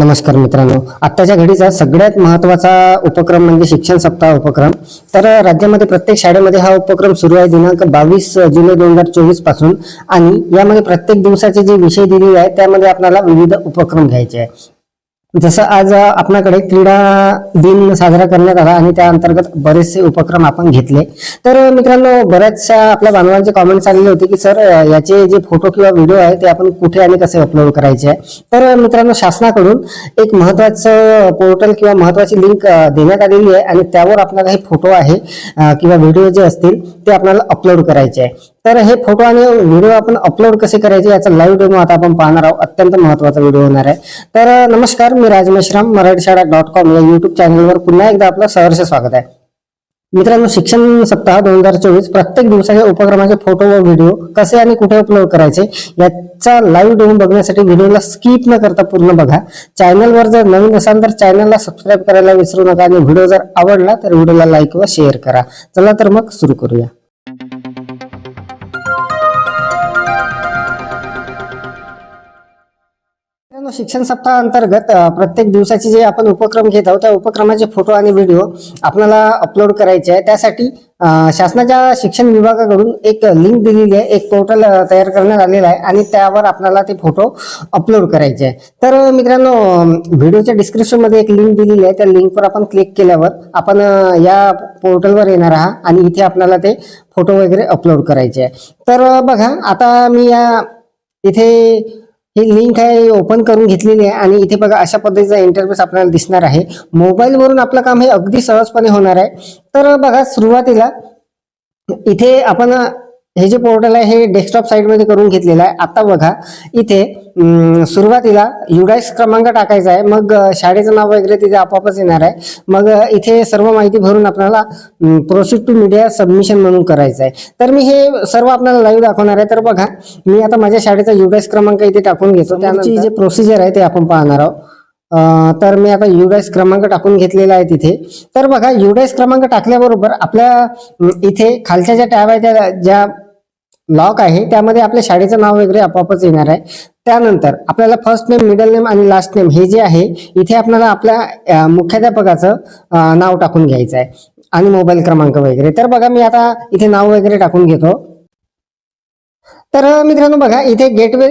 नमस्कार मित्रांनो. आत्ताच्या घडीचा सगळ्यात महत्त्वाचा उपक्रम म्हणजे शिक्षण सप्ताह उपक्रम. तर राज्यामध्ये प्रत्येक शाळेमध्ये हा उपक्रम सुरू आहे दिनांक बावीस जुलै दोन हजार चोवीसपासून. आणि यामध्ये प्रत्येक दिवसाचे जे विषय दिलेले आहेत त्यामध्ये आपल्याला विविध उपक्रम घ्यायचे आहे जसं आज आपणाकडे क्रीडा दिन साजरा करण्यात आला आणि त्या अंतर्गत बरेचसे उपक्रम आपण घेतले. तर मित्रांनो बऱ्याचशा आपल्या बांधवांचे कॉमेंट्स आलेले होते की सर याचे जे फोटो किंवा व्हिडिओ आहे ते आपण कुठे आणि कसे अपलोड करायचे आहे? तर मित्रांनो शासनाकडून एक महत्वाचं पोर्टल किंवा महत्वाची लिंक देण्यात आलेली आहे आणि त्यावर आपल्याला हे फोटो आहे किंवा व्हिडिओ जे असतील ते आपल्याला अपलोड करायचे आहे. तर हे फोटो आणि व्हिडिओ आपण अपलोड कसे करायचे याचा लाईव्ह डेमो आता आपण पाहणार आहोत. अत्यंत महत्त्वाचा व्हिडिओ होणार आहे. तर नमस्कार मी राज मेश्राम मराठी शाळा डॉट कॉम या युट्यूब चॅनलवर पुन्हा एकदा आपलं सहर्ष स्वागत आहे. मित्रांनो शिक्षण सप्ताह दोन हजार चोवीस प्रत्येक दिवसाच्या उपक्रमाचे फोटो व व्हिडिओ कसे आणि कुठे अपलोड करायचे याचा लाईव्ह डेमो बघण्यासाठी व्हिडिओला स्किप न करता पूर्ण बघा. चॅनलवर जर नवीन असाल तर चॅनलला सबस्क्राईब करायला विसरू नका आणि व्हिडिओ जर आवडला तर व्हिडिओला लाईक व शेअर करा. चला तर मग सुरू करूया. शिक्षण सप्ताह अंतर्गत प्रत्येक दिवसाचे जे आपण उपक्रम घेत आहोत त्या उपक्रमाचे फोटो आणि व्हिडिओ आपल्याला अपलोड करायचे आहे. त्यासाठी शासनाच्या शिक्षण विभागाकडून एक लिंक दिलेली आहे. एक पोर्टल तयार करण्यात आलेलं आहे आणि त्यावर आपल्याला ते फोटो अपलोड करायचे आहे. तर मित्रांनो व्हिडिओच्या डिस्क्रिप्शनमध्ये एक लिंक दिलेली आहे. त्या लिंकवर आपण क्लिक केल्यावर आपण या पोर्टलवर येणार आहात आणि इथे आपल्याला ते फोटो वगैरे अपलोड करायचे आहे. तर बघा आता मी या इथे हे लिंक आहे ओपन करून घेतलेली आहे आणि इथे बघा अशा पद्धतीचा इंटरफेस आपल्याला दिसणार आहे. मोबाईलवरून आपलं काम हे अगदी सहजपणे होणार आहे. तर बघा सुरुवातीला इथे आपण हे जे पोर्टल आहे हे डेस्कटॉप साईडमध्ये करून घेतलेलं आहे. आता बघा इथे सुरुवातीला युडाईस क्रमांक टाकायचा आहे. मग शाळेचं नाव वगैरे तिथे आपोआपच येणार आहे. मग इथे सर्व माहिती भरून आपल्याला प्रोसीड टू मीडिया सबमिशन म्हणून करायचं आहे. तर मी हे सर्व आपल्याला लाईव्ह दाखवणार आहे. तर बघा मी आता माझ्या शाळेचा युडाईस क्रमांक इथे टाकून घेतो. त्याची जे प्रोसिजर आहे ते आपण पाहणार आहोत. तर मी आता युडाईस क्रमांक टाकून घेतलेला आहे तिथे. तर बघा युडाईस क्रमांक टाकल्याबरोबर आपल्या इथे खालच्या ज्या टॅब आहे त्या ज्या लॉक आहे. त्यामध्ये आपल्या शाळेचं नाव वगैरे आपोआपच येणार आहे. त्यानंतर आपल्याला फर्स्ट नेम मिडल नेम आणि लास्ट नेम हे जे आहे इथे आपल्याला आपल्या मुख्याध्यापकाचं नाव टाकून घ्यायचं आहे. आणि मोबाईल क्रमांक वगैरे. तर बघा मी आता इथे नाव वगैरे टाकून घेतो. तर मित्रांनो बघा इथे गेटवे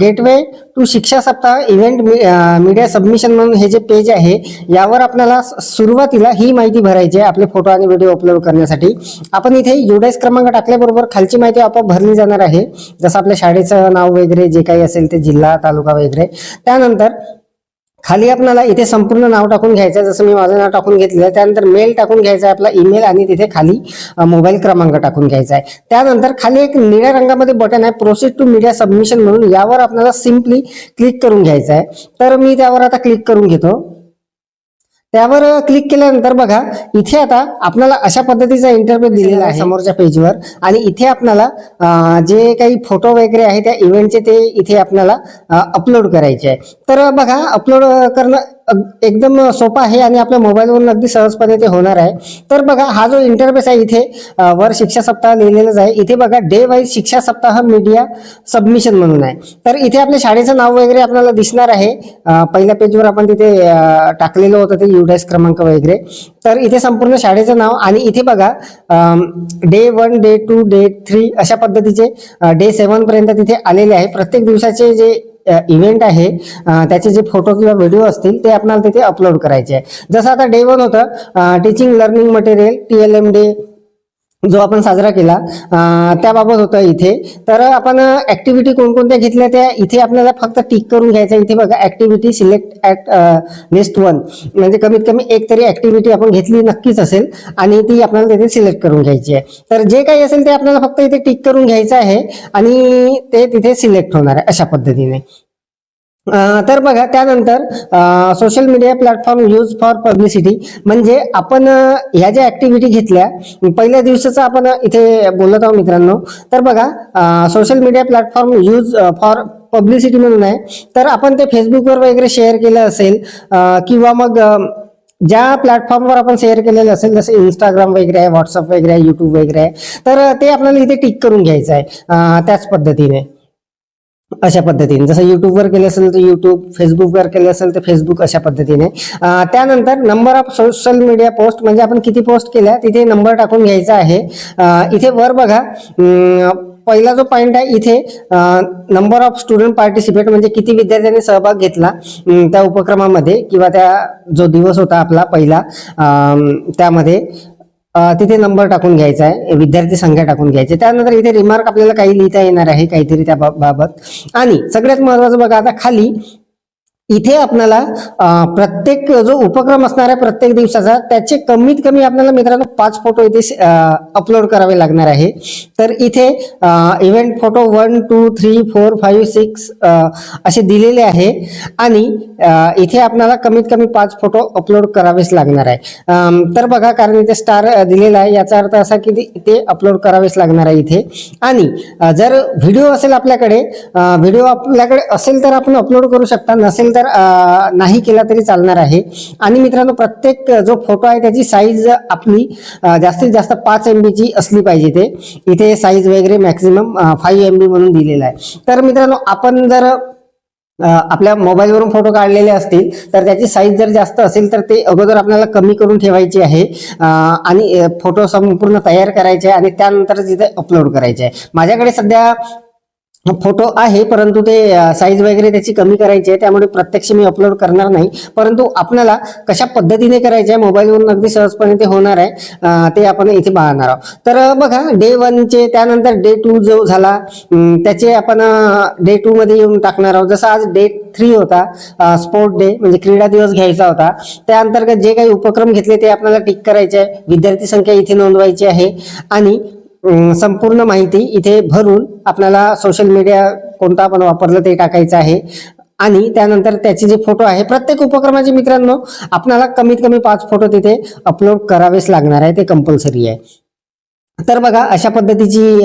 गेटवे टू शिक्षा सप्ताह इव्हेंट मीडिया सबमिशन म्हणून हे जे पेज आहे यावर आपल्याला सुरुवातीला ही माहिती भरायची आहे आपले फोटो आणि व्हिडिओ अपलोड करण्यासाठी. आपण इथे युडाईस क्रमांक टाकल्याबरोबर खालची माहिती आपोआप भरली जाणार आहे. जसं आपल्या शाळेचं नाव वगैरे जे काही असेल ते जिल्हा तालुका वगैरे. त्यानंतर खाली आपल्याला इथे संपूर्ण नाव टाकून घ्यायचं आहे. जसं मी माझं नाव टाकून घेतलेलं आहे त्यानंतर मेल टाकून घ्यायचा आहे आपला ईमेल आणि तिथे खाली मोबाईल क्रमांक टाकून घ्यायचा आहे. त्यानंतर खाली एक निळ्या रंगामध्ये बटन आहे प्रोसेस टू मीडिया सबमिशन म्हणून. यावर आपल्याला सिम्पली क्लिक करून घ्यायचं आहे. तर मी त्यावर आता क्लिक करून घेतो. त्यावर क्लिक केल्यानंतर बघा इथे आता आपल्याला अशा पद्धतीचा इंटरव्ह्यू दिलेला आहे. समोरच्या पेजवर आणि इथे आपल्याला जे काही फोटो वगैरे आहे त्या इव्हेंटचे ते इथे आपल्याला अपलोड करायचे आहे. तर बघा अपलोड करणं एकदम सोपं आहे आणि आपल्या मोबाईलवरून अगदी सहजपणे ते होणार आहे. तर बघा हा जो इंटरफेस आहे इथे वर शिक्षा सप्ताह लिहिलेलंच आहे. इथे बघा डे वाईज शिक्षा सप्ताह मीडिया सबमिशन म्हणून आहे. तर इथे आपल्या शाळेचं नाव वगैरे आपल्याला दिसणार आहे. पहिल्या पेजवर आपण तिथे टाकलेलं होतं ते युडाईस क्रमांक वगैरे. तर इथे संपूर्ण शाळेचं नाव आणि इथे बघा day one day two day three अशा पद्धतीचे डे सेवन पर्यंत तिथे आलेले आहे. प्रत्येक दिवसाचे जे इव्हेंट आहे त्याचे जे फोटो किंवा व्हिडिओ असतील ते आपल्याला तिथे अपलोड करायचे आहे. जसं आता डे वन होतं teaching learning material T L M day जो आपण साजरा केला त्याबाबत होतं इथे. तर आपण ऍक्टिव्हिटी कोणकोणत्या घेतल्या त्या? इथे आपल्याला फक्त टिक करून घ्यायचं इथे बघा activity select at least one म्हणजे कमीत कमी एक तरी ऍक्टिव्हिटी आपण घेतली नक्कीच असेल आणि ती आपल्याला तिथे सिलेक्ट करून घ्यायची आहे. तर जे काही असेल ते आपल्याला फक्त इथे टिक करून घ्यायचं आहे आणि ते तिथे सिलेक्ट होणार आहे अशा पद्धतीने. तर बघा त्यानंतर social media platform use for publicity म्हणजे आपण ह्या ज्या ऍक्टिव्हिटी घेतल्या पहिल्या दिवसाचं आपण इथे बोलत आहोत मित्रांनो. तर बघा social media platform use for publicity म्हणून आहे. तर आपण ते फेसबुकवर वगैरे शेअर केलं असेल किंवा मग ज्या प्लॅटफॉर्मवर आपण शेअर केलेलं असेल जसं इंस्टाग्राम वगैरे आहे व्हॉट्सअप वगैरे आहे युट्यूब वगैरे आहे तर ते आपल्याला इथे टिक करून घ्यायचं आहे त्याच पद्धतीने. अशा पद्धतीने. जसं युट्यूबवर केले असेल तर युट्यूब फेसबुकवर केले असेल तर फेसबुक अशा पद्धतीने. त्यानंतर number of social media post म्हणजे आपण किती पोस्ट केल्या तिथे नंबर टाकून घ्यायचा आहे. इथे वर बघा पहिला जो पॉईंट आहे इथे नंबर ऑफ स्टुडंट पार्टिसिपेट म्हणजे किती विद्यार्थ्यांनी सहभाग घेतला त्या उपक्रमामध्ये किंवा त्या जो दिवस होता आपला पहिला त्यामध्ये. तिथे नंबर टाकून घ्यायचा आहे. विद्यार्थी संख्या टाकून घ्यायची. त्यानंतर इथे रिमार्क आपल्याला काही लिहिता येणार आहे काहीतरी त्या बा- बाबत. आणि सगळ्यात महत्वाचं बघा आता खाली इथे आपल्याला प्रत्येक जो उपक्रम असणार आहे प्रत्येक दिवसाचा त्याचे कमीत कमी आपल्याला मित्रांनो पाच फोटो इथे अपलोड करावे लागणार आहे. तर इथे event photo one two three four five six असे दिलेले आहे. आणि इथे आपल्याला कमीत कमी पाच फोटो अपलोड करावेच लागणार आहे. तर बघा कारण इथे स्टार दिलेला आहे याचा अर्थ असा की ते- अपलोड करावेच लागणार आहे इथे. आणि जर व्हिडिओ असेल आपल्याकडे व्हिडिओ आपल्याकडे असेल तर आपण अपलोड करू शकता नसेल तर तर नाही केला तरी चालणार आहे. आणि मित्रांनो प्रत्येक जो फोटो आहे त्याची साईज आपली जास्तीत जास्त पाच एम ची असली पाहिजे ते. इथे साईज वगैरे मॅक्झिमम फाईव्ह एम बी म्हणून दिलेला आहे. तर मित्रांनो आपण जर आपल्या मोबाईलवरून फोटो काढलेले असतील तर त्याची साईज जर जास्त असेल तर ते अगोदर आपल्याला कमी करून ठेवायची आहे. आणि फोटो संपूर्ण तयार करायचे आहे आणि त्यानंतर तिथे अपलोड करायचे आहे. माझ्याकडे सध्या फोटो आहे परंतु ते साईज वगैरे त्याची कमी करायची आहे त्यामुळे प्रत्यक्ष मी अपलोड करणार नाही. परंतु आपल्याला कशा पद्धतीने करायचे आहे मोबाईलवरून अगदी सहजपणे ते होणार आहे ते आपण इथे पाहणार आहोत. तर बघा डे वनचे त्यानंतर डे टू जो झाला त्याचे आपण डे टू मध्ये येऊन टाकणार आहोत. जसं आज डे थ्री होता स्पोर्ट डे म्हणजे क्रीडा दिवस घ्यायचा होता. त्या अंतर्गत जे काही उपक्रम घेतले ते आपल्याला टिक करायचे आहे. विद्यार्थी संख्या इथे नोंदवायची आहे. आणि संपूर्ण माहिती इथे भरून आपल्याला सोशल मीडिया कोणता आपण वापरलं ते टाकायचं आहे. आणि त्यानंतर त्याचे जे फोटो आहे प्रत्येक उपक्रमाचे मित्रांनो आपल्याला कमीत कमी पाच फोटो तिथे अपलोड करावेच लागणार आहे ते कंपल्सरी आहे. तर बघा अशा पद्धतीची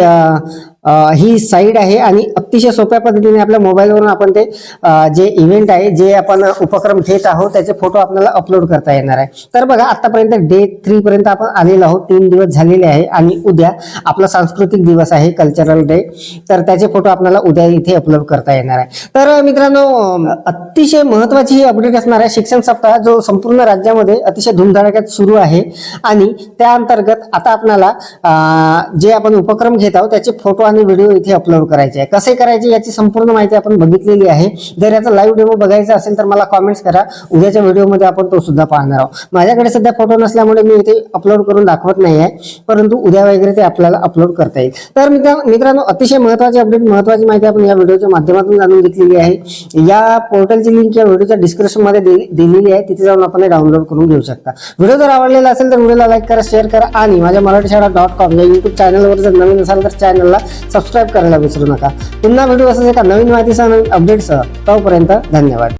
ही साईड आहे आणि अतिशय सोप्या पद्धतीने आपल्या मोबाईलवरून आपण ते जे इव्हेंट आहे जे आपण उपक्रम घेत आहोत त्याचे फोटो आपल्याला अपलोड करता येणार आहे. तर बघा आतापर्यंत डे थ्री पर्यंत आपण आलेलो आहोत. तीन दिवस झालेले आहे आणि उद्या आपला सांस्कृतिक दिवस आहे कल्चरल डे तर त्याचे फोटो आपल्याला उद्या इथे अपलोड करता येणार आहे. तर मित्रांनो अतिशय महत्वाची ही अपडेट असणार आहे. शिक्षण सप्ताह जो संपूर्ण राज्यामध्ये अतिशय धुमधडाक्यात सुरू आहे आणि त्या अंतर्गत आता आपल्याला जे आपण उपक्रम घेत आहोत त्याचे फोटो आणि व्हिडिओ इथे अपलोड करायचे आहे. कसे करायचे याची संपूर्ण माहिती आपण बघितलेली आहे. जर याचा लाईव्ह डेमो बघायचा असेल तर मला कॉमेंट्स करा. उद्याच्या व्हिडिओमध्ये आपण तो सुद्धा पाहणार आहोत. माझ्याकडे सध्या फोटो नसल्यामुळे मी इथे अपलोड करून दाखवत नाही आहे. परंतु उद्या वगैरे ते आपल्याला अपलोड करता येईल. तर मित्र मित्रांनो अतिशय महत्वाची अपडेट महत्वाची माहिती आपण या व्हिडिओच्या माध्यमातून जाणून घेतलेली आहे. या पोर्टलची लिंक या व्हिडिओच्या डिस्क्रिप्शनमध्ये दिलेली आहे. तिथे जाऊन आपण डाउनलोड करून घेऊ शकता. व्हिडिओ जर आवडलेला असेल तर व्हिडिओला लाईक करा शेअर करा आणि माझ्या मराठी शाळा डॉट कॉम या युट्यूब चॅनलवर जर नवीन असाल तर चॅनलला सबस्क्राईब करायला विसरू नका. पुन्हा भेटू असं एका नवीन माहितीसह नवीन अपडेटसह तोपर्यंत धन्यवाद.